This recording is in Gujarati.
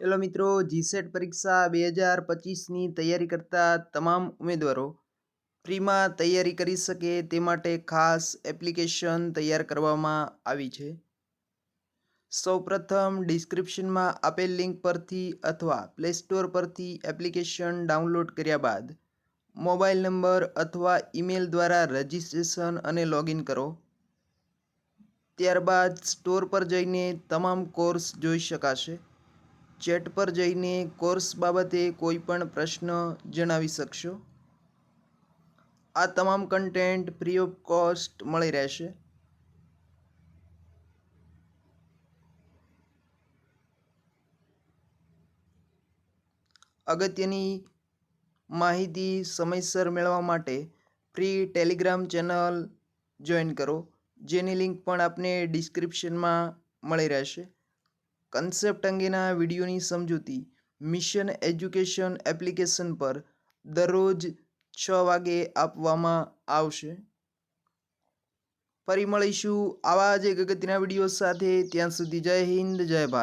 હેલો મિત્રો જીસેટ પરીક્ષા બે હજાર પચીસની તૈયારી કરતા તમામ ઉમેદવારો ફ્રીમાં તૈયારી કરી શકે તે માટે ખાસ એપ્લિકેશન તૈયાર કરવામાં આવી છે. સૌપ્રથમ ડિસ્ક્રિપ્શનમાં આપેલ લિંક પરથી અથવા પ્લે સ્ટોર પરથી એપ્લિકેશન ડાઉનલોડ કર્યા બાદ મોબાઈલ નંબર અથવા ઈમેલ દ્વારા રજિસ્ટ્રેશન અને લોગિન કરો. ત્યારબાદ સ્ટોર પર જઈને તમામ કોર્સ જોઈ શકાશે. ચેટ પર જઈને કોર્સ બાબતે કોઈ પણ પ્રશ્ન જણાવી શકશો? આ તમામ કન્ટેન્ટ ફ્રી ઓફ કોસ્ટ મળી રહેશે. અગત્યની માહિતી સમયસર મેળવવા માટે ફ્રી ટેલિગ્રામ ચેનલ જોઈન કરો. જેની લિંક પણ આપને ડિસ્ક્રિપ્શનમાં મળી રહેશે. કન્સેપ્ટ અંગેના વિડીયોની સમજૂતી મિશન એજ્યુકેશન એપ્લિકેશન પર દરરોજ છ વાગે આપવામાં આવશે. ફરી મળીશું આવા જ એક અગત્યના વીડિયો સાથે. ત્યાં સુધી જય હિન્દ, જય ભારત.